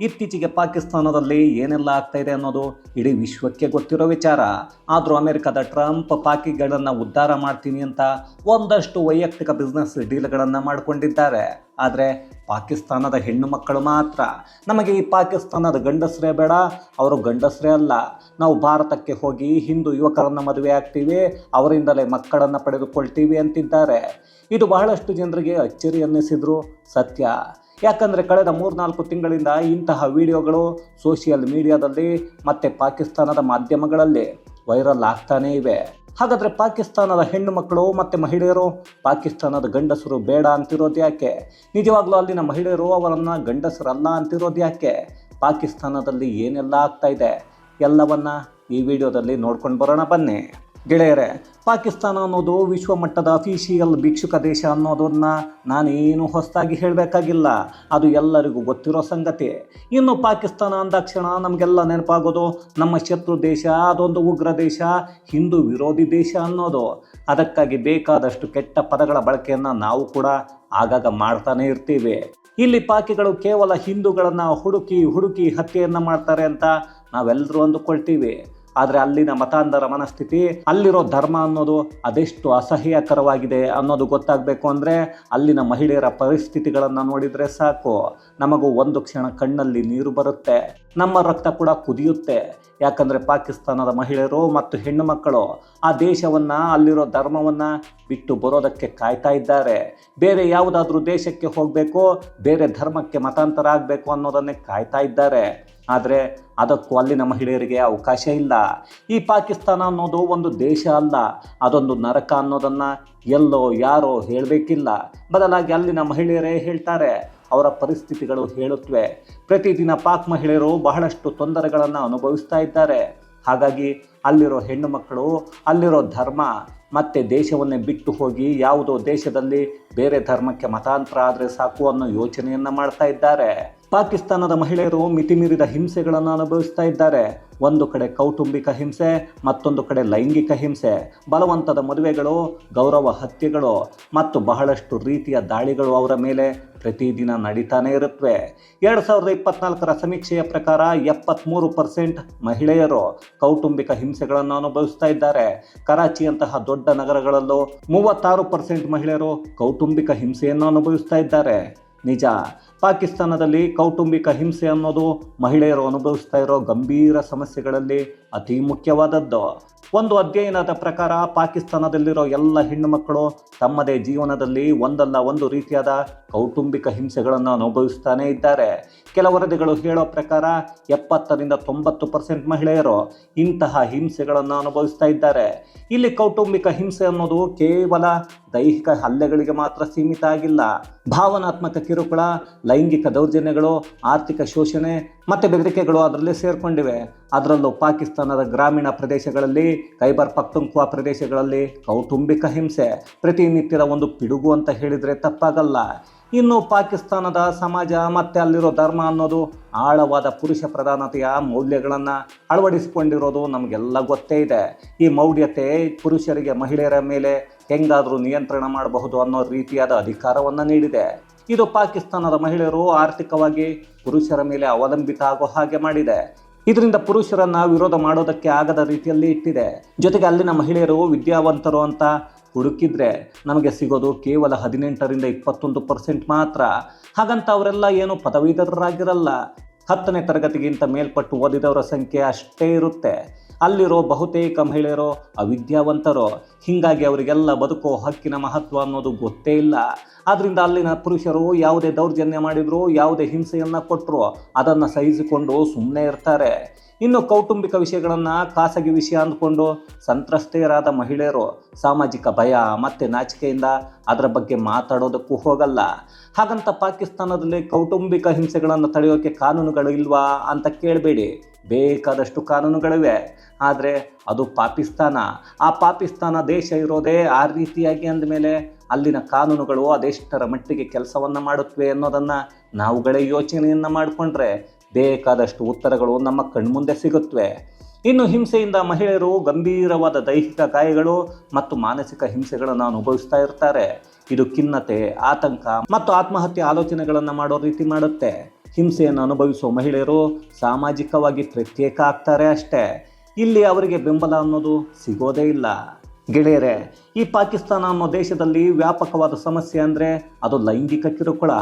ಇತ್ತೀಚೆಗೆ ಪಾಕಿಸ್ತಾನದಲ್ಲಿ ಏನೆಲ್ಲ ಆಗ್ತಾ ಇದೆ ಅನ್ನೋದು ಇಡೀ ವಿಶ್ವಕ್ಕೆ ಗೊತ್ತಿರೋ ವಿಚಾರ. ಆದರೂ ಅಮೆರಿಕದ ಟ್ರಂಪ್ ಪಾಕಿಗಳನ್ನು ಉದ್ಧಾರ ಮಾಡ್ತೀನಿ ಅಂತ ಒಂದಷ್ಟು ವೈಯಕ್ತಿಕ ಬಿಸ್ನೆಸ್ ಡೀಲ್ಗಳನ್ನು ಮಾಡಿಕೊಂಡಿದ್ದಾರೆ. ಆದರೆ ಪಾಕಿಸ್ತಾನದ ಹೆಣ್ಣು ಮಕ್ಕಳು ಮಾತ್ರ. ನಮಗೆ ಈ ಪಾಕಿಸ್ತಾನದ ಗಂಡಸರೇ ಬೇಡ, ಅವರು ಗಂಡಸರೇ ಅಲ್ಲ. ನಾವು ಭಾರತಕ್ಕೆ ಹೋಗಿ ಹಿಂದೂ ಯುವಕರನ್ನು ಮದುವೆ ಆಗ್ತೀವಿ, ಅವರಿಂದಲೇ ಮಕ್ಕಳನ್ನು ಪಡೆದುಕೊಳ್ತೀವಿ ಅಂತಿದ್ದಾರೆ. ಇದು ಬಹಳಷ್ಟು ಜನರಿಗೆ ಅಚ್ಚರಿ ಅನ್ನಿಸಿದ್ರು. ಸತ್ಯ. ಯಾಕಂದರೆ ಕಳೆದ ಮೂರ್ನಾಲ್ಕು ತಿಂಗಳಿಂದ ಇಂತಹ ವಿಡಿಯೋಗಳು ಸೋಷಿಯಲ್ ಮೀಡಿಯಾದಲ್ಲಿ ಮತ್ತು ಪಾಕಿಸ್ತಾನದ ಮಾಧ್ಯಮಗಳಲ್ಲಿ ವೈರಲ್ ಆಗ್ತಾನೇ ಇವೆ. ಹಾಗಾದರೆ ಪಾಕಿಸ್ತಾನದ ಹೆಣ್ಣು ಮಕ್ಕಳು ಮತ್ತು ಮಹಿಳೆಯರು, ಪಾಕಿಸ್ತಾನದ ಗಂಡಸರು ಬೇಡ ಅಂತಿರೋದು ಯಾಕೆ? ನಿಜವಾಗ್ಲೂ ಅಲ್ಲಿನ ಮಹಿಳೆಯರು ಅವರನ್ನು ಗಂಡಸರಲ್ಲ ಅಂತಿರೋದು ಯಾಕೆ? ಪಾಕಿಸ್ತಾನದಲ್ಲಿ ಏನೆಲ್ಲ ಆಗ್ತಾ ಇದೆ? ಎಲ್ಲವನ್ನ ಈ ವಿಡಿಯೋದಲ್ಲಿ ನೋಡ್ಕೊಂಡು ಬರೋಣ ಬನ್ನಿ. ಗೆಳೆಯರೆ, ಪಾಕಿಸ್ತಾನ ಅನ್ನೋದು ವಿಶ್ವ ಮಟ್ಟದ ಅಫಿಷಿಯಲ್ ಭಿಕ್ಷುಕ ದೇಶ ಅನ್ನೋದನ್ನ ನಾನೇನು ಹೊಸದಾಗಿ ಹೇಳಬೇಕಾಗಿಲ್ಲ. ಅದು ಎಲ್ಲರಿಗೂ ಗೊತ್ತಿರೋ ಸಂಗತಿ. ಇನ್ನು ಪಾಕಿಸ್ತಾನ ಅಂದಾಕ್ಷಣ ನಮಗೆಲ್ಲ ನೆನಪಾಗೋದು ನಮ್ಮ ಶತ್ರು ದೇಶ, ಅದೊಂದು ಉಗ್ರ ದೇಶ, ಹಿಂದೂ ವಿರೋಧಿ ದೇಶ ಅನ್ನೋದು. ಅದಕ್ಕಾಗಿ ಬೇಕಾದಷ್ಟು ಕೆಟ್ಟ ಪದಗಳ ಬಳಕೆಯನ್ನು ನಾವು ಕೂಡ ಆಗಾಗ ಮಾಡ್ತಾನೆ ಇರ್ತೀವಿ. ಇಲ್ಲಿ ಪಾಕಿಗಳು ಕೇವಲ ಹಿಂದೂಗಳನ್ನು ಹುಡುಕಿ ಹುಡುಕಿ ಹತ್ಯೆಯನ್ನು ಮಾಡ್ತಾರೆ ಅಂತ ನಾವೆಲ್ಲರೂ ಅಂದುಕೊಳ್ತೀವಿ. ಆದರೆ ಅಲ್ಲಿನ ಮತಾಂಧರ ಮನಸ್ಥಿತಿ, ಅಲ್ಲಿರೋ ಧರ್ಮ ಅನ್ನೋದು ಅದೆಷ್ಟು ಅಸಹ್ಯಕರವಾಗಿದೆ ಅನ್ನೋದು ಗೊತ್ತಾಗಬೇಕು ಅಂದರೆ ಅಲ್ಲಿನ ಮಹಿಳೆಯರ ಪರಿಸ್ಥಿತಿಗಳನ್ನು ನೋಡಿದರೆ ಸಾಕು. ನಮಗೂ ಒಂದು ಕ್ಷಣ ಕಣ್ಣಲ್ಲಿ ನೀರು ಬರುತ್ತೆ. ನಮ್ಮ ರಕ್ತ ಕೂಡ ಕುದಿಯುತ್ತೆ. ಯಾಕಂದರೆ ಪಾಕಿಸ್ತಾನದ ಮಹಿಳೆಯರು ಮತ್ತು ಹೆಣ್ಣು ಮಕ್ಕಳು ಆ ದೇಶವನ್ನು, ಅಲ್ಲಿರೋ ಧರ್ಮವನ್ನು ಬಿಟ್ಟು ಬರೋದಕ್ಕೆ ಕಾಯ್ತಾ ಇದ್ದಾರೆ. ಬೇರೆ ಯಾವುದಾದ್ರೂ ದೇಶಕ್ಕೆ ಹೋಗಬೇಕು, ಬೇರೆ ಧರ್ಮಕ್ಕೆ ಮತಾಂತರ ಆಗಬೇಕು ಅನ್ನೋದನ್ನೇ ಕಾಯ್ತಾ ಇದ್ದಾರೆ. ಆದರೆ ಅದಕ್ಕೂ ಅಲ್ಲಿನ ಮಹಿಳೆಯರಿಗೆ ಅವಕಾಶ ಇಲ್ಲ. ಈ ಪಾಕಿಸ್ತಾನ ಅನ್ನೋದು ಒಂದು ದೇಶ ಅಲ್ಲ. ಅದೊಂದು ನರಕ ಅನ್ನೋದನ್ನು ಎಲ್ಲೋ ಯಾರೋ ಹೇಳಬೇಕಿಲ್ಲ. ಬದಲಾಗಿ ಅಲ್ಲಿನ ಮಹಿಳೆಯರೇ ಹೇಳ್ತಾರೆ, ಅವರ ಪರಿಸ್ಥಿತಿಗಳು ಹೇಳುತ್ತವೆ ಪ್ರತಿದಿನ ಪಾಕ್ ಮಹಿಳೆಯರು ಬಹಳಷ್ಟು ತೊಂದರೆಗಳನ್ನು ಅನುಭವಿಸ್ತಾ ಇದ್ದಾರೆ. ಹಾಗಾಗಿ ಅಲ್ಲಿರೋ ಹೆಣ್ಣು ಮಕ್ಕಳು, ಅಲ್ಲಿರೋ ಧರ್ಮ, ಮತ್ತು ದೇಶವನ್ನೇ ಬಿಟ್ಟು ಹೋಗಿ ಯಾವುದೋ ದೇಶದಲ್ಲಿ ಬೇರೆ ಧರ್ಮಕ್ಕೆ ಮತಾಂತರ ಆದರೆ ಸಾಕು ಅನ್ನೋ ಯೋಚನೆಯನ್ನು ಮಾಡ್ತಾ ಇದ್ದಾರೆ. ಪಾಕಿಸ್ತಾನದ ಮಹಿಳೆಯರು ಮಿತಿಮೀರಿದ ಹಿಂಸೆಗಳನ್ನು ಅನುಭವಿಸ್ತಾ ಇದ್ದಾರೆ. ಒಂದು ಕಡೆ ಕೌಟುಂಬಿಕ ಹಿಂಸೆ, ಮತ್ತೊಂದು ಕಡೆ ಲೈಂಗಿಕ ಹಿಂಸೆ. ಬಲವಂತದ ಮದುವೆಗಳು, ಗೌರವ ಹತ್ಯೆಗಳು ಮತ್ತು ಬಹಳಷ್ಟು ರೀತಿಯ ದಾಳಿಗಳು ಅವರ ಮೇಲೆ ಪ್ರತಿದಿನ ನಡೀತಾನೆ ಇರುತ್ತವೆ. ಎರಡು ಸಾವಿರದ ಇಪ್ಪತ್ನಾಲ್ಕರ ಸಮೀಕ್ಷೆಯ ಪ್ರಕಾರ ಎಪ್ಪತ್ತ್ಮೂರು ಪರ್ಸೆಂಟ್ ಮಹಿಳೆಯರು ಕೌಟುಂಬಿಕ ಹಿಂಸೆಗಳನ್ನು ಅನುಭವಿಸ್ತಾ ಇದ್ದಾರೆ. ಕರಾಚಿಯಂತಹ ದೊಡ್ಡ ನಗರಗಳಲ್ಲೂ ಮೂವತ್ತಾರು ಪರ್ಸೆಂಟ್ ಮಹಿಳೆಯರು ಕೌಟುಂಬಿಕ ಹಿಂಸೆಯನ್ನು ಅನುಭವಿಸ್ತಾ ಇದ್ದಾರೆ. ನಿಜ. ಪಾಕಿಸ್ತಾನದಲ್ಲಿ ಕೌಟುಂಬಿಕ ಹಿಂಸೆ ಅನ್ನೋದು ಮಹಿಳೆಯರು ಅನುಭವಿಸ್ತಾ ಇರೋ ಗಂಭೀರ ಸಮಸ್ಯೆಗಳಲ್ಲಿ ಅತಿ ಮುಖ್ಯವಾದದ್ದು. ಒಂದು ಅಧ್ಯಯನದ ಪ್ರಕಾರ ಪಾಕಿಸ್ತಾನದಲ್ಲಿರೋ ಎಲ್ಲ ಹೆಣ್ಣು ಮಕ್ಕಳು ತಮ್ಮದೇ ಜೀವನದಲ್ಲಿ ಒಂದಲ್ಲ ಒಂದು ರೀತಿಯಾದ ಕೌಟುಂಬಿಕ ಹಿಂಸೆಗಳನ್ನು ಅನುಭವಿಸ್ತಾನೇ ಇದ್ದಾರೆ. ಕೆಲ ವರದಿಗಳು ಹೇಳೋ ಪ್ರಕಾರ ಎಪ್ಪತ್ತರಿಂದ ತೊಂಬತ್ತು ಪರ್ಸೆಂಟ್ ಮಹಿಳೆಯರು ಇಂತಹ ಹಿಂಸೆಗಳನ್ನು ಅನುಭವಿಸ್ತಾ ಇದ್ದಾರೆ. ಇಲ್ಲಿ ಕೌಟುಂಬಿಕ ಹಿಂಸೆ ಅನ್ನೋದು ಕೇವಲ ದೈಹಿಕ ಹಲ್ಲೆಗಳಿಗೆ ಮಾತ್ರ ಸೀಮಿತ ಆಗಿಲ್ಲ. ಭಾವನಾತ್ಮಕ ಕಿರುಕುಳ, ಲೈಂಗಿಕ ದೌರ್ಜನ್ಯಗಳು, ಆರ್ಥಿಕ ಶೋಷಣೆ ಮತ್ತು ಬೆದರಿಕೆಗಳು ಅದರಲ್ಲಿ ಸೇರಿಕೊಂಡಿವೆ. ಅದರಲ್ಲೂ ಪಾಕಿಸ್ತಾನದ ಗ್ರಾಮೀಣ ಪ್ರದೇಶಗಳಲ್ಲಿ, ಖೈಬರ್ ಪಕ್ತುಂಕ್ವಾ ಪ್ರದೇಶಗಳಲ್ಲಿ ಕೌಟುಂಬಿಕ ಹಿಂಸೆ, ಪ್ರತಿನಿತ್ಯದ ಒಂದು ಪಿಡುಗು ಅಂತ ಹೇಳಿದರೆ ತಪ್ಪಾಗಲ್ಲ. ಇನ್ನು ಪಾಕಿಸ್ತಾನದ ಸಮಾಜ ಮತ್ತು ಅಲ್ಲಿರೋ ಧರ್ಮ ಅನ್ನೋದು ಆಳವಾದ ಪುರುಷ ಪ್ರಧಾನತೆಯ ಮೌಲ್ಯಗಳನ್ನು ಅಳವಡಿಸಿಕೊಂಡಿರೋದು ನಮಗೆಲ್ಲ ಗೊತ್ತೇ ಇದೆ. ಈ ಮೌಢ್ಯತೆ ಪುರುಷರಿಗೆ ಮಹಿಳೆಯರ ಮೇಲೆ ಹೆಂಗಾದರೂ ನಿಯಂತ್ರಣ ಮಾಡಬಹುದು ಅನ್ನೋ ರೀತಿಯಾದ ಅಧಿಕಾರವನ್ನು ನೀಡಿದೆ. ಇದು ಪಾಕಿಸ್ತಾನದ ಮಹಿಳೆಯರು ಆರ್ಥಿಕವಾಗಿ ಪುರುಷರ ಮೇಲೆ ಅವಲಂಬಿತ ಆಗೋ ಹಾಗೆ ಮಾಡಿದೆ. ಇದರಿಂದ ಪುರುಷರನ್ನ ವಿರೋಧ ಮಾಡೋದಕ್ಕೆ ಆಗದ ರೀತಿಯಲ್ಲಿ ಇಟ್ಟಿದೆ. ಜೊತೆಗೆ ಅಲ್ಲಿನ ಮಹಿಳೆಯರು ವಿದ್ಯಾವಂತರು ಅಂತ ಹುಡುಕಿದ್ರೆ ನಮಗೆ ಸಿಗೋದು ಕೇವಲ ಹದಿನೆಂಟರಿಂದ ಇಪ್ಪತ್ತೊಂದು ಪರ್ಸೆಂಟ್ ಮಾತ್ರ. ಹಾಗಂತ ಅವರೆಲ್ಲ ಏನು ಪದವೀಧರರಾಗಿರಲ್ಲ. ಹತ್ತನೇ ತರಗತಿಗಿಂತ ಮೇಲ್ಪಟ್ಟು ಓದಿದವರ ಸಂಖ್ಯೆ ಅಷ್ಟೇ ಇರುತ್ತೆ. ಅಲ್ಲಿರೋ ಬಹುತೇಕ ಮಹಿಳೆಯರು, ಅವಿದ್ಯಾವಂತರು, ಹೀಗಾಗಿ ಅವರಿಗೆಲ್ಲ ಬದುಕೋ ಹಕ್ಕಿನ ಮಹತ್ವ ಅನ್ನೋದು ಗೊತ್ತೇ ಇಲ್ಲ. ಆದ್ದರಿಂದ ಅಲ್ಲಿನ ಪುರುಷರು ಯಾವುದೇ ದೌರ್ಜನ್ಯ ಮಾಡಿದ್ರು, ಯಾವುದೇ ಹಿಂಸೆಯನ್ನು ಕೊಟ್ಟರು ಅದನ್ನು ಸಹಿಸಿಕೊಂಡು ಸುಮ್ಮನೆ ಇರ್ತಾರೆ. ಇನ್ನು ಕೌಟುಂಬಿಕ ವಿಷಯಗಳನ್ನು ಖಾಸಗಿ ವಿಷಯ ಅಂದ್ಕೊಂಡು ಸಂತ್ರಸ್ತೆಯರಾದ ಮಹಿಳೆಯರು ಸಾಮಾಜಿಕ ಭಯ ಮತ್ತು ನಾಚಿಕೆಯಿಂದ ಅದರ ಬಗ್ಗೆ ಮಾತಾಡೋದಕ್ಕೂ ಹೋಗಲ್ಲ. ಹಾಗಂತ ಪಾಕಿಸ್ತಾನದಲ್ಲಿ ಕೌಟುಂಬಿಕ ಹಿಂಸೆಗಳನ್ನು ತಡೆಯೋಕ್ಕೆ ಕಾನೂನುಗಳು ಇಲ್ವಾ ಅಂತ ಕೇಳಬೇಡಿ. ಬೇಕಾದಷ್ಟು ಕಾನೂನುಗಳಿವೆ. ಆದರೆ ಅದು ಪಾಕಿಸ್ತಾನ. ಆ ಪಾಕಿಸ್ತಾನ ದೇಶ ಇರೋದೇ ಆ ರೀತಿಯಾಗಿ ಅಂದಮೇಲೆ ಅಲ್ಲಿನ ಕಾನೂನುಗಳು ಅದೆಷ್ಟರ ಮಟ್ಟಿಗೆ ಕೆಲಸವನ್ನು ಮಾಡುತ್ತವೆ ಅನ್ನೋದನ್ನು ನಾವುಗಳೇ ಯೋಚನೆಯನ್ನು ಮಾಡಿಕೊಂಡ್ರೆ ಬೇಕಾದಷ್ಟು ಉತ್ತರಗಳು ನಮ್ಮ ಕಣ್ಮುಂದೆ ಸಿಗುತ್ತವೆ. ಇನ್ನು ಹಿಂಸೆಯಿಂದ ಮಹಿಳೆಯರು ಗಂಭೀರವಾದ ದೈಹಿಕ ಗಾಯಗಳು ಮತ್ತು ಮಾನಸಿಕ ಹಿಂಸೆಗಳನ್ನು ಅನುಭವಿಸ್ತಾ ಇರ್ತಾರೆ. ಇದು ಖಿನ್ನತೆ, ಆತಂಕ ಮತ್ತು ಆತ್ಮಹತ್ಯೆ ಆಲೋಚನೆಗಳನ್ನು ಮಾಡೋ ರೀತಿ ಮಾಡುತ್ತೆ. ಹಿಂಸೆಯನ್ನು ಅನುಭವಿಸುವ ಮಹಿಳೆಯರು ಸಾಮಾಜಿಕವಾಗಿ ಪ್ರತ್ಯೇಕ ಆಗ್ತಾರೆ ಅಷ್ಟೇ. ಇಲ್ಲಿ ಅವರಿಗೆ ಬೆಂಬಲ ಅನ್ನೋದು ಸಿಗೋದೇ ಇಲ್ಲ. ಗೆಳೆಯರೆ ಈ ಪಾಕಿಸ್ತಾನ ಅನ್ನೋ ದೇಶದಲ್ಲಿ ವ್ಯಾಪಕವಾದ ಸಮಸ್ಯೆ ಅಂದರೆ ಅದು ಲೈಂಗಿಕ ಕಿರುಕುಳ.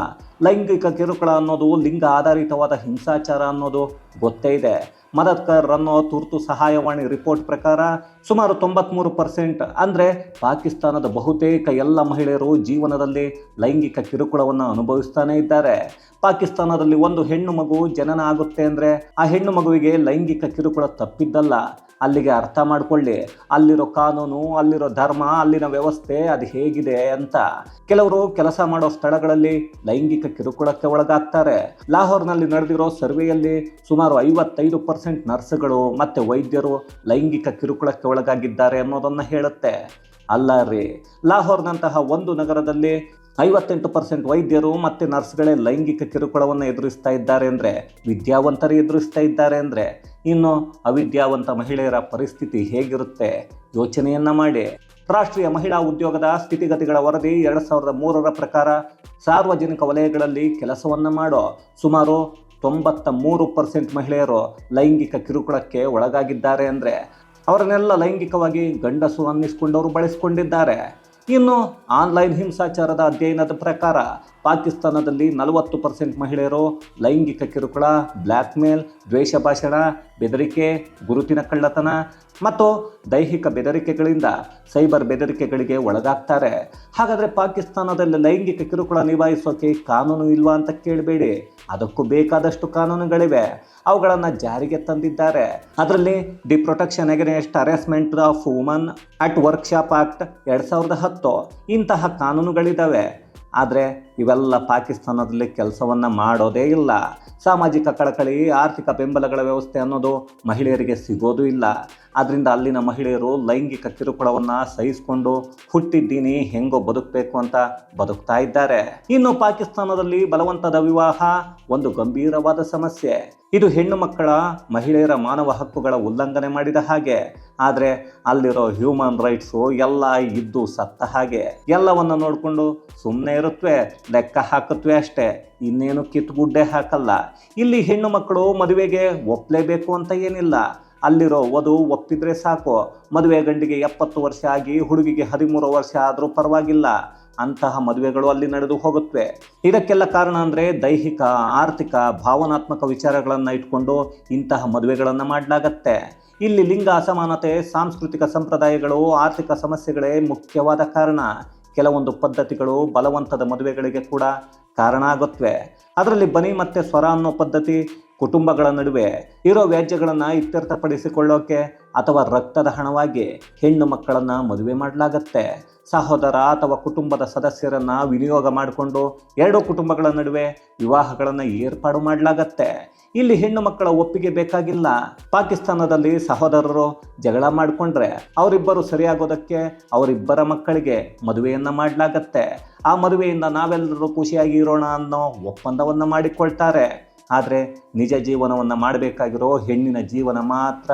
ಲೈಂಗಿಕ ಕಿರುಕುಳ ಅನ್ನೋದು ಲಿಂಗ ಆಧಾರಿತವಾದ ಹಿಂಸಾಚಾರ ಅನ್ನೋದು ಗೊತ್ತೇ ಇದೆ. ಮದತ್ಕರ್ ಅನ್ನೋ ತುರ್ತು ಸಹಾಯವಾಣಿ ರಿಪೋರ್ಟ್ ಪ್ರಕಾರ ಸುಮಾರು ತೊಂಬತ್ಮೂರು ಪರ್ಸೆಂಟ್ ಅಂದರೆ ಪಾಕಿಸ್ತಾನದ ಬಹುತೇಕ ಎಲ್ಲ ಮಹಿಳೆಯರು ಜೀವನದಲ್ಲಿ ಲೈಂಗಿಕ ಕಿರುಕುಳವನ್ನು ಅನುಭವಿಸ್ತಾನೇ ಇದ್ದಾರೆ. ಪಾಕಿಸ್ತಾನದಲ್ಲಿ ಒಂದು ಹೆಣ್ಣು ಮಗು ಜನನ ಆಗುತ್ತೆ ಅಂದರೆ ಆ ಹೆಣ್ಣು ಮಗುವಿಗೆ ಲೈಂಗಿಕ ಕಿರುಕುಳ ತಪ್ಪಿದ್ದಲ್ಲ. ಅಲ್ಲಿಗೆ ಅರ್ಥ ಮಾಡಿಕೊಳ್ಳಿ. ಅಲ್ಲಿರೋ ಕಾನೂನು, ಅಲ್ಲಿರೋ ಧರ್ಮ ಅಲ್ಲಿನ ವ್ಯವಸ್ಥೆ ಅದು ಹೇಗಿದೆ ಅಂತ ಕೆಲವರು ಕೆಲಸ ಮಾಡೋ ಸ್ಥಳಗಳಲ್ಲಿ ಲೈಂಗಿಕ ಕಿರುಕುಳಕ್ಕೆ ಒಳಗಾಗ್ತಾರೆ. ಲಾಹೋರ್ನಲ್ಲಿ ನಡೆದಿರೋ ಸರ್ವೆಯಲ್ಲಿ ಸುಮಾರು ಐವತ್ತೈದು ಪರ್ಸೆಂಟ್ ನರ್ಸ್ಗಳು ಮತ್ತೆ ವೈದ್ಯರು ಲೈಂಗಿಕ ಕಿರುಕುಳಕ್ಕೆ ಒಳಗಾಗಿದ್ದಾರೆ ಅನ್ನೋದನ್ನ ಹೇಳುತ್ತೆ. ಅಲ್ಲ ರೀ, ಲಾಹೋರ್ನಂತಹ ಒಂದು ನಗರದಲ್ಲಿ ಐವತ್ತೆಂಟು ಪರ್ಸೆಂಟ್ ವೈದ್ಯರು ಮತ್ತು ನರ್ಸ್ಗಳೇ ಲೈಂಗಿಕ ಕಿರುಕುಳವನ್ನು ಎದುರಿಸ್ತಾ ಇದ್ದಾರೆ ಅಂದರೆ, ವಿದ್ಯಾವಂತರು ಎದುರಿಸ್ತಾ ಇದ್ದಾರೆ ಅಂದರೆ, ಇನ್ನು ಅವಿದ್ಯಾವಂತ ಮಹಿಳೆಯರ ಪರಿಸ್ಥಿತಿ ಹೇಗಿರುತ್ತೆ ಯೋಚನೆಯನ್ನ ಮಾಡಿ. ರಾಷ್ಟ್ರೀಯ ಮಹಿಳಾ ಉದ್ಯೋಗದ ಸ್ಥಿತಿಗತಿಗಳ ವರದಿ ಎರಡು ಸಾವಿರದ ಮೂರರ ಪ್ರಕಾರ ಸಾರ್ವಜನಿಕ ವಲಯಗಳಲ್ಲಿ ಕೆಲಸವನ್ನು ಮಾಡೋ ಸುಮಾರು ತೊಂಬತ್ತ ಮೂರು ಪರ್ಸೆಂಟ್ ಮಹಿಳೆಯರು ಲೈಂಗಿಕ ಕಿರುಕುಳಕ್ಕೆ ಒಳಗಾಗಿದ್ದಾರೆ ಅಂದರೆ ಅವರನ್ನೆಲ್ಲ ಲೈಂಗಿಕವಾಗಿ ಗಂಡಸು ಅನ್ನಿಸ್ಕೊಂಡವರು ಬಳಸಿಕೊಂಡಿದ್ದಾರೆ. ಇನ್ನು ಆನ್ಲೈನ್ ಹಿಂಸಾಚಾರದ ಅಧ್ಯಯನದ ಪ್ರಕಾರ ಪಾಕಿಸ್ತಾನದಲ್ಲಿ ನಲವತ್ತು ಪರ್ಸೆಂಟ್ ಮಹಿಳೆಯರು ಲೈಂಗಿಕ ಕಿರುಕುಳ, ಬ್ಲ್ಯಾಕ್ಮೇಲ್, ದ್ವೇಷ ಭಾಷಣ, ಬೆದರಿಕೆ, ಗುರುತಿನ ಕಳ್ಳತನ ಮತ್ತು ದೈಹಿಕ ಬೆದರಿಕೆಗಳಿಂದ ಸೈಬರ್ ಬೆದರಿಕೆಗಳಿಗೆ ಒಳಗಾಗ್ತಾರೆ. ಹಾಗಾದರೆ ಪಾಕಿಸ್ತಾನದಲ್ಲಿ ಲೈಂಗಿಕ ಕಿರುಕುಳ ನಿಭಾಯಿಸೋಕೆ ಕಾನೂನು ಇಲ್ವಾ ಅಂತ ಕೇಳಬೇಡಿ. ಅದಕ್ಕೂ ಬೇಕಾದಷ್ಟು ಕಾನೂನುಗಳಿವೆ. ಅವುಗಳನ್ನು ಜಾರಿಗೆ ತಂದಿದ್ದಾರೆ. ಅದರಲ್ಲಿ the protection against harassment of woman at workshop act ಎರಡು ಸಾವಿರದ ಹತ್ತು. ಇಂತಹ ಕಾನೂನುಗಳಿದ್ದಾವೆ ಆದರೆ ಇವೆಲ್ಲ ಪಾಕಿಸ್ತಾನದಲ್ಲಿ ಕೆಲಸವನ್ನು ಮಾಡೋದೇ ಇಲ್ಲ. ಸಾಮಾಜಿಕ ಕಳಕಳಿ, ಆರ್ಥಿಕ ಬೆಂಬಲಗಳ ವ್ಯವಸ್ಥೆ ಅನ್ನೋದು ಮಹಿಳೆಯರಿಗೆ ಸಿಗೋದು ಇಲ್ಲ. ಅದರಿಂದ ಅಲ್ಲಿನ ಮಹಿಳೆಯರು ಲೈಂಗಿಕ ಕಿರುಕುಳವನ್ನು ಸಹಿಸಿಕೊಂಡು ಹುಟ್ಟಿದ್ದೀನಿ, ಹೆಂಗೋ ಬದುಕಬೇಕು ಅಂತ ಬದುಕ್ತಾ ಇದ್ದಾರೆ. ಇನ್ನು ಪಾಕಿಸ್ತಾನದಲ್ಲಿ ಬಲವಂತದ ವಿವಾಹ, ಒಂದು ಗಂಭೀರವಾದ ಸಮಸ್ಯೆ. ಇದು ಹೆಣ್ಣು ಮಕ್ಕಳ, ಮಹಿಳೆಯರ ಮಾನವ ಹಕ್ಕುಗಳ ಉಲ್ಲಂಘನೆ ಮಾಡಿದ ಹಾಗೆ. ಆದರೆ ಅಲ್ಲಿರೋ ಹ್ಯೂಮನ್ ರೈಟ್ಸು ಎಲ್ಲ ಇದ್ದು ಸತ್ತ ಹಾಗೆ. ಎಲ್ಲವನ್ನು ನೋಡಿಕೊಂಡು ಸುಮ್ಮನೆ ಇರುತ್ತವೆ ಲೆಕ್ಕ ಹಾಕತ್ವೆ ಅಷ್ಟೇ. ಇನ್ನೇನು ಕಿತ್ತುಗುಡ್ಡೆ ಹಾಕಲ್ಲ. ಇಲ್ಲಿ ಹೆಣ್ಣು ಮಕ್ಕಳು ಮದುವೆಗೆ ಒಪ್ಪಲೇಬೇಕು ಅಂತ ಏನಿಲ್ಲ. ಅಲ್ಲಿರೋ ವಧು ಒಪ್ಪಿದ್ರೆ ಸಾಕು. ಮದುವೆ ಗಂಡಿಗೆ ಎಪ್ಪತ್ತು ವರ್ಷ ಆಗಿ ಹುಡುಗಿಗೆ ಹದಿಮೂರು ವರ್ಷ ಆದರೂ ಪರವಾಗಿಲ್ಲ. ಅಂತಹ ಮದುವೆಗಳು ಅಲ್ಲಿ ನಡೆದು ಹೋಗುತ್ತವೆ ಇದಕ್ಕೆಲ್ಲ ಕಾರಣ ಅಂದರೆ ದೈಹಿಕ, ಆರ್ಥಿಕ, ಭಾವನಾತ್ಮಕ ವಿಚಾರಗಳನ್ನು ಇಟ್ಕೊಂಡು ಇಂತಹ ಮದುವೆಗಳನ್ನು ಮಾಡಲಾಗತ್ತೆ. ಇಲ್ಲಿ ಲಿಂಗ ಅಸಮಾನತೆ ಸಾಂಸ್ಕೃತಿಕ ಸಂಪ್ರದಾಯಗಳು, ಆರ್ಥಿಕ ಸಮಸ್ಯೆಗಳೇ ಮುಖ್ಯವಾದ ಕಾರಣ. ಕೆಲವೊಂದು ಪದ್ಧತಿಗಳು ಬಲವಂತದ ಮದುವೆಗಳಿಗೆ ಕೂಡ ಕಾರಣ ಆಗುತ್ತವೆ ಅದರಲ್ಲಿ ಬನಿ ಮತ್ತು ಸ್ವರ ಅನ್ನೋ ಪದ್ಧತಿ ಕುಟುಂಬಗಳ ನಡುವೆ ಇರೋ ವ್ಯಾಜ್ಯಗಳನ್ನು ಇತ್ಯರ್ಥಪಡಿಸಿಕೊಳ್ಳೋಕೆ ಅಥವಾ ರಕ್ತದ ಹಣವಾಗಿ ಹೆಣ್ಣು ಮಕ್ಕಳನ್ನು ಮದುವೆ ಮಾಡಲಾಗತ್ತೆ. ಸಹೋದರ ಅಥವಾ ಕುಟುಂಬದ ಸದಸ್ಯರನ್ನು ವಿನಿಯೋಗ ಮಾಡಿಕೊಂಡು ಎರಡು ಕುಟುಂಬಗಳ ನಡುವೆ ವಿವಾಹಗಳನ್ನು ಏರ್ಪಾಡು ಮಾಡಲಾಗತ್ತೆ. ಇಲ್ಲಿ ಹೆಣ್ಣು ಮಕ್ಕಳ ಒಪ್ಪಿಗೆ ಬೇಕಾಗಿಲ್ಲ. ಪಾಕಿಸ್ತಾನದಲ್ಲಿ ಸಹೋದರರು ಜಗಳ ಮಾಡಿಕೊಂಡ್ರೆ ಅವರಿಬ್ಬರು ಸರಿಯಾಗೋದಕ್ಕೆ ಅವರಿಬ್ಬರ ಮಕ್ಕಳಿಗೆ ಮದುವೆಯನ್ನು ಮಾಡಲಾಗತ್ತೆ. ಆ ಮದುವೆಯಿಂದ ನಾವೆಲ್ಲರೂ ಖುಷಿಯಾಗಿ ಇರೋಣ ಅನ್ನೋ ಒಪ್ಪಂದವನ್ನು ಮಾಡಿಕೊಳ್ತಾರೆ. ಆದರೆ ನಿಜ ಜೀವನವನ್ನು ಮಾಡಬೇಕಾಗಿರೋ ಹೆಣ್ಣಿನ ಜೀವನ ಮಾತ್ರ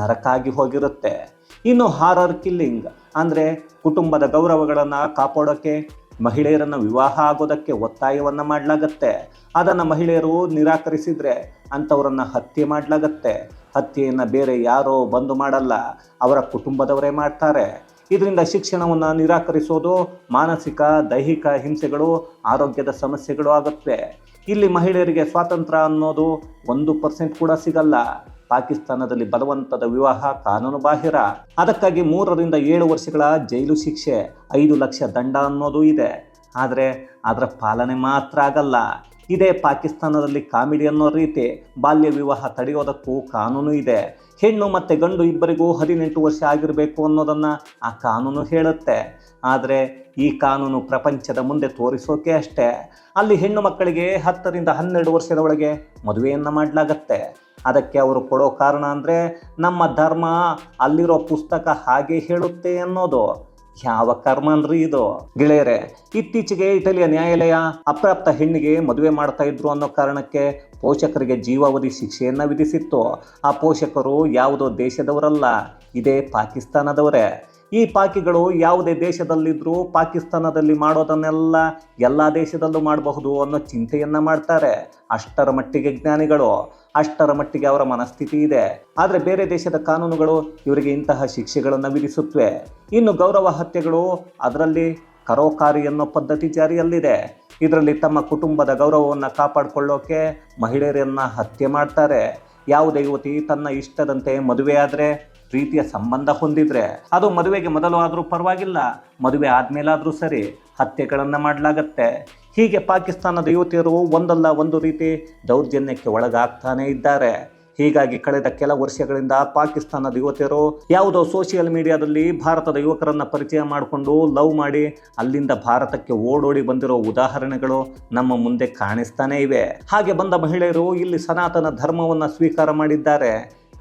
ನರಕಾಗಿ ಹೋಗಿರುತ್ತೆ. ಇನ್ನು ಹಾರರ್ ಕಿಲ್ಲಿಂಗ್ ಅಂದರೆ ಕುಟುಂಬದ ಗೌರವಗಳನ್ನು ಕಾಪಾಡೋಕ್ಕೆ ಮಹಿಳೆಯರನ್ನು ವಿವಾಹ ಆಗೋದಕ್ಕೆ ಒತ್ತಾಯವನ್ನು ಮಾಡಲಾಗತ್ತೆ. ಅದನ್ನು ಮಹಿಳೆಯರು ನಿರಾಕರಿಸಿದರೆ ಅಂಥವರನ್ನು ಹತ್ಯೆ ಮಾಡಲಾಗತ್ತೆ. ಹತ್ಯೆಯನ್ನು ಬೇರೆ ಯಾರೋ ಬಂದು ಮಾಡಲ್ಲ, ಅವರ ಕುಟುಂಬದವರೇ ಮಾಡ್ತಾರೆ. ಇದರಿಂದ ಶಿಕ್ಷಣವನ್ನು ನಿರಾಕರಿಸೋದು ಮಾನಸಿಕ, ದೈಹಿಕ ಹಿಂಸೆಗಳು, ಆರೋಗ್ಯದ ಸಮಸ್ಯೆಗಳು ಆಗುತ್ತವೆ ಇಲ್ಲಿ ಮಹಿಳೆಯರಿಗೆ ಸ್ವಾತಂತ್ರ್ಯ ಅನ್ನೋದು ಒಂದು ಪರ್ಸೆಂಟ್ ಕೂಡ ಸಿಗಲ್ಲ. ಪಾಕಿಸ್ತಾನದಲ್ಲಿ ಬಲವಂತದ ವಿವಾಹ ಕಾನೂನು ಬಾಹಿರ. ಅದಕ್ಕಾಗಿ ಮೂರರಿಂದ ಏಳು ವರ್ಷಗಳ ಜೈಲು ಶಿಕ್ಷೆ, ಐದು ಲಕ್ಷ ದಂಡ ಅನ್ನೋದು ಇದೆ. ಆದರೆ ಅದರ ಪಾಲನೆ ಮಾತ್ರ ಆಗಲ್ಲ. ಇದೇ ಪಾಕಿಸ್ತಾನದಲ್ಲಿ ಕಾಮಿಡಿ ಅನ್ನೋ ರೀತಿ ಬಾಲ್ಯ ವಿವಾಹ ತಡೆಯೋದಕ್ಕೂ ಕಾನೂನು ಇದೆ. ಹೆಣ್ಣು ಮತ್ತು ಗಂಡು ಇಬ್ಬರಿಗೂ ಹದಿನೆಂಟು ವರ್ಷ ಆಗಿರಬೇಕು ಅನ್ನೋದನ್ನು ಆ ಕಾನೂನು ಹೇಳುತ್ತೆ. ಆದರೆ ಈ ಕಾನೂನು ಪ್ರಪಂಚದ ಮುಂದೆ ತೋರಿಸೋಕೆ ಅಷ್ಟೇ. ಅಲ್ಲಿ ಹೆಣ್ಣು ಮಕ್ಕಳಿಗೆ ಹತ್ತರಿಂದ ಹನ್ನೆರಡು ವರ್ಷದ ಒಳಗೆ ಮದುವೆಯನ್ನು ಮಾಡಲಾಗತ್ತೆ. ಅದಕ್ಕೆ ಅವರು ಕೊಡೋ ಕಾರಣ ಅಂದರೆ ನಮ್ಮ ಧರ್ಮ ಅಲ್ಲಿರೋ ಪುಸ್ತಕ ಹಾಗೆ ಹೇಳುತ್ತೆ ಅನ್ನೋದು. ಯಾವ ಕರ್ಮ ಅಲ್ರಿ ಇದು? ಗೆಳೆಯರೆ, ಇತ್ತೀಚೆಗೆ ಇಟಲಿಯ ನ್ಯಾಯಾಲಯ ಅಪ್ರಾಪ್ತ ಹೆಣ್ಣಿಗೆ ಮದುವೆ ಮಾಡ್ತಾ ಇದ್ರು ಅನ್ನೋ ಕಾರಣಕ್ಕೆ ಪೋಷಕರಿಗೆ ಜೀವಾವಧಿ ಶಿಕ್ಷೆಯನ್ನ ವಿಧಿಸಿತ್ತು. ಆ ಪೋಷಕರು ಯಾವುದೋ ದೇಶದವರಲ್ಲ, ಇದೇ ಪಾಕಿಸ್ತಾನದವರೇ. ಈ ಪಾಕಿಗಳು ಯಾವುದೇ ದೇಶದಲ್ಲಿದ್ದರೂ ಪಾಕಿಸ್ತಾನದಲ್ಲಿ ಮಾಡೋದನ್ನೆಲ್ಲ ಎಲ್ಲ ದೇಶದಲ್ಲೂ ಮಾಡಬಹುದು ಅನ್ನೋ ಚಿಂತೆಯನ್ನ ಮಾಡ್ತಾರೆ. ಅಷ್ಟರ ಮಟ್ಟಿಗೆ ಜ್ಞಾನಿಗಳು, ಅಷ್ಟರ ಮಟ್ಟಿಗೆ ಅವರ ಮನಸ್ಥಿತಿ ಇದೆ. ಆದರೆ ಬೇರೆ ದೇಶದ ಕಾನೂನುಗಳು ಇವರಿಗೆ ಇಂತಹ ಶಿಕ್ಷೆಗಳನ್ನು ವಿಧಿಸುತ್ತವೆ ಇನ್ನು ಗೌರವ ಹತ್ಯೆಗಳು ಅದರಲ್ಲಿ ಕರೋಕಾರಿ ಅನ್ನೋ ಪದ್ಧತಿ ಜಾರಿಯಲ್ಲಿದೆ. ಇದರಲ್ಲಿ ತಮ್ಮ ಕುಟುಂಬದ ಗೌರವವನ್ನು ಕಾಪಾಡಿಕೊಳ್ಳೋಕೆ ಮಹಿಳೆಯರನ್ನು ಹತ್ಯೆ ಮಾಡ್ತಾರೆ. ಯಾವುದೇ ಯುವತಿ ತನ್ನ ಇಷ್ಟದಂತೆ ಮದುವೆಯಾದರೆ ಪ್ರೀತಿಯ ಸಂಬಂಧ ಹೊಂದಿದ್ರೆ ಅದು ಮದುವೆಗೆ ಮೊದಲು ಆದರೂ ಪರವಾಗಿಲ್ಲ, ಮದುವೆ ಆದ್ಮೇಲಾದರೂ ಸರಿ ಹತ್ಯೆಗಳನ್ನು ಮಾಡಲಾಗತ್ತೆ. ಹೀಗೆ ಪಾಕಿಸ್ತಾನದ ಯುವತಿಯರು ಒಂದಲ್ಲ ಒಂದು ರೀತಿ ದೌರ್ಜನ್ಯಕ್ಕೆ ಒಳಗಾಗ್ತಾನೇ ಇದ್ದಾರೆ. ಹೀಗಾಗಿ ಕಳೆದ ಕೆಲ ವರ್ಷಗಳಿಂದ ಪಾಕಿಸ್ತಾನದ ಯುವತಿಯರು ಯಾವುದೋ ಸೋಷಿಯಲ್ ಮೀಡಿಯಾದಲ್ಲಿ ಭಾರತದ ಯುವಕರನ್ನು ಪರಿಚಯ ಮಾಡಿಕೊಂಡು ಲವ್ ಮಾಡಿ ಅಲ್ಲಿಂದ ಭಾರತಕ್ಕೆ ಓಡೋಡಿ ಬಂದಿರೋ ಉದಾಹರಣೆಗಳು ನಮ್ಮ ಮುಂದೆ ಕಾಣಿಸ್ತಾನೇ ಇವೆ. ಹಾಗೆ ಬಂದ ಮಹಿಳೆಯರು ಇಲ್ಲಿ ಸನಾತನ ಧರ್ಮವನ್ನು ಸ್ವೀಕಾರ ಮಾಡಿದ್ದಾರೆ.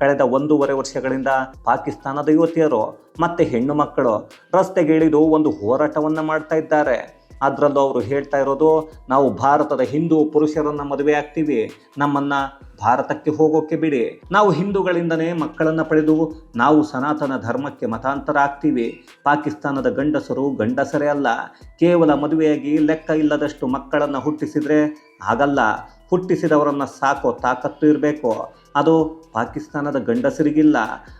ಕಳೆದ ಒಂದೂವರೆ ವರ್ಷಗಳಿಂದ ಪಾಕಿಸ್ತಾನದ ಯುವತಿಯರು ಮತ್ತೆ ಹೆಣ್ಣು ಮಕ್ಕಳು ರಸ್ತೆಗೆ ಇಳಿದು ಒಂದು ಹೋರಾಟವನ್ನ ಮಾಡ್ತಾ ಇದ್ದಾರೆ. ಅದರಲ್ಲೂ ಅವರು ಹೇಳ್ತಾ ಇರೋದು, ನಾವು ಭಾರತದ ಹಿಂದೂ ಪುರುಷರನ್ನ ಮದುವೆ ಆಗ್ತೀವಿ, ನಮ್ಮನ್ನ ಭಾರತಕ್ಕೆ ಹೋಗೋಕೆ ಬಿಡಿ. ನಾವು ಹಿಂದೂಗಳಿಂದನೇ ಮಕ್ಕಳನ್ನ ಪಡೆದು ನಾವು ಸನಾತನ ಧರ್ಮಕ್ಕೆ ಮತಾಂತರ ಆಗ್ತೀವಿ. ಪಾಕಿಸ್ತಾನದ ಗಂಡಸರು ಗಂಡಸರೇ ಅಲ್ಲ, ಕೇವಲ ಮದುವೆಯಾಗಿ ಲೆಕ್ಕ ಇಲ್ಲದಷ್ಟು ಮಕ್ಕಳನ್ನ ಹುಟ್ಟಿಸಿದ್ರೆ ಆಗಲ್ಲ. ಹುಟ್ಟಿಸಿದವರನ್ನ ಸಾಕೋ ತಾಕತ್ತು ಇರಬೇಕು. ಅದು ಪಾಕಿಸ್ತಾನದ ಗಂಡಸರಿಗಿಲ್ಲ.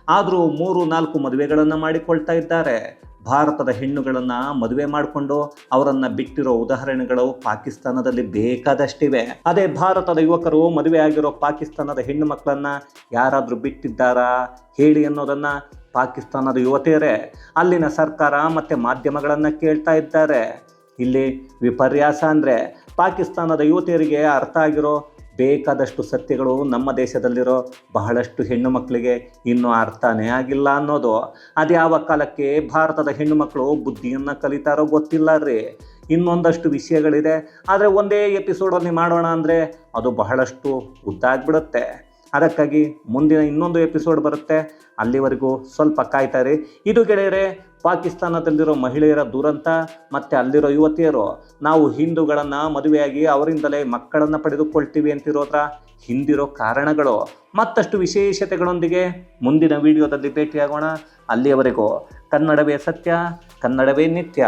ಆದರೂ ಮೂರು, ನಾಲ್ಕು ಮದುವೆಗಳನ್ನು ಮಾಡಿಕೊಳ್ತಾ ಇದ್ದಾರೆ. ಭಾರತದ ಹೆಣ್ಣುಗಳನ್ನು ಮದುವೆ ಮಾಡಿಕೊಂಡು ಅವರನ್ನು ಬಿಟ್ಟಿರೋ ಉದಾಹರಣೆಗಳು ಪಾಕಿಸ್ತಾನದಲ್ಲಿ ಬೇಕಾದಷ್ಟಿವೆ. ಅದೇ ಭಾರತದ ಯುವಕರು ಮದುವೆ ಆಗಿರೋ ಪಾಕಿಸ್ತಾನದ ಹೆಣ್ಣು ಮಕ್ಕಳನ್ನು ಯಾರಾದರೂ ಬಿಟ್ಟಿದ್ದಾರಾ ಹೇಳಿ ಅನ್ನೋದನ್ನು ಪಾಕಿಸ್ತಾನದ ಯುವತಿಯರೇ ಅಲ್ಲಿನ ಸರ್ಕಾರ ಮತ್ತು ಮಾಧ್ಯಮಗಳನ್ನು ಕೇಳ್ತಾ ಇದ್ದಾರೆ. ಇಲ್ಲಿ ವಿಪರ್ಯಾಸ ಅಂದರೆ ಪಾಕಿಸ್ತಾನದ ಯುವತಿಯರಿಗೆ ಅರ್ಥ ಆಗಿರೋ ಬೇಕಾದಷ್ಟು ಸತ್ಯಗಳು ನಮ್ಮ ದೇಶದಲ್ಲಿರೋ ಬಹಳಷ್ಟು ಹೆಣ್ಣು ಮಕ್ಕಳಿಗೆ ಇನ್ನೂ ಅರ್ಥನೇ ಆಗಿಲ್ಲ ಅನ್ನೋದು. ಅದ್ಯಾವ ಕಾಲಕ್ಕೆ ಭಾರತದ ಹೆಣ್ಣು ಮಕ್ಕಳು ಬುದ್ಧಿಯನ್ನು ಕಲಿತಾರೋ ಗೊತ್ತಿಲ್ಲ ರೀ. ಇನ್ನೊಂದಷ್ಟು ವಿಷಯಗಳಿದೆ. ಆದರೆ ಒಂದೇ ಎಪಿಸೋಡಲ್ಲಿ ಮಾಡೋಣ ಅಂದರೆ ಅದು ಬಹಳಷ್ಟು ಉದ್ದಾಗ್ಬಿಡುತ್ತೆ ಅದಕ್ಕಾಗಿ ಮುಂದಿನ ಇನ್ನೊಂದು ಎಪಿಸೋಡ್ ಬರುತ್ತೆ. ಅಲ್ಲಿವರೆಗೂ ಸ್ವಲ್ಪ ಕಾಯ್ತಾರೆ ಇದು ಗೆಳೆಯರೆ ಪಾಕಿಸ್ತಾನದಲ್ಲಿರೋ ಮಹಿಳೆಯರ ದುರಂತ, ಮತ್ತು ಅಲ್ಲಿರೋ ಯುವತಿಯರು, ನಾವು ಹಿಂದೂಗಳನ್ನು ಮದುವೆಯಾಗಿ ಅವರಿಂದಲೇ ಮಕ್ಕಳನ್ನು ಪಡೆದುಕೊಳ್ತೀವಿ ಅಂತಿರೋದ್ರ? ಹಿಂದಿರೋ ಕಾರಣಗಳು. ಮತ್ತಷ್ಟು ವಿಶೇಷತೆಗಳೊಂದಿಗೆ ಮುಂದಿನ ವಿಡಿಯೋದಲ್ಲಿ ಭೇಟಿಯಾಗೋಣ. ಅಲ್ಲಿಯವರೆಗೂ ಕನ್ನಡವೇ ಸತ್ಯ, ಕನ್ನಡವೇ ನಿತ್ಯ.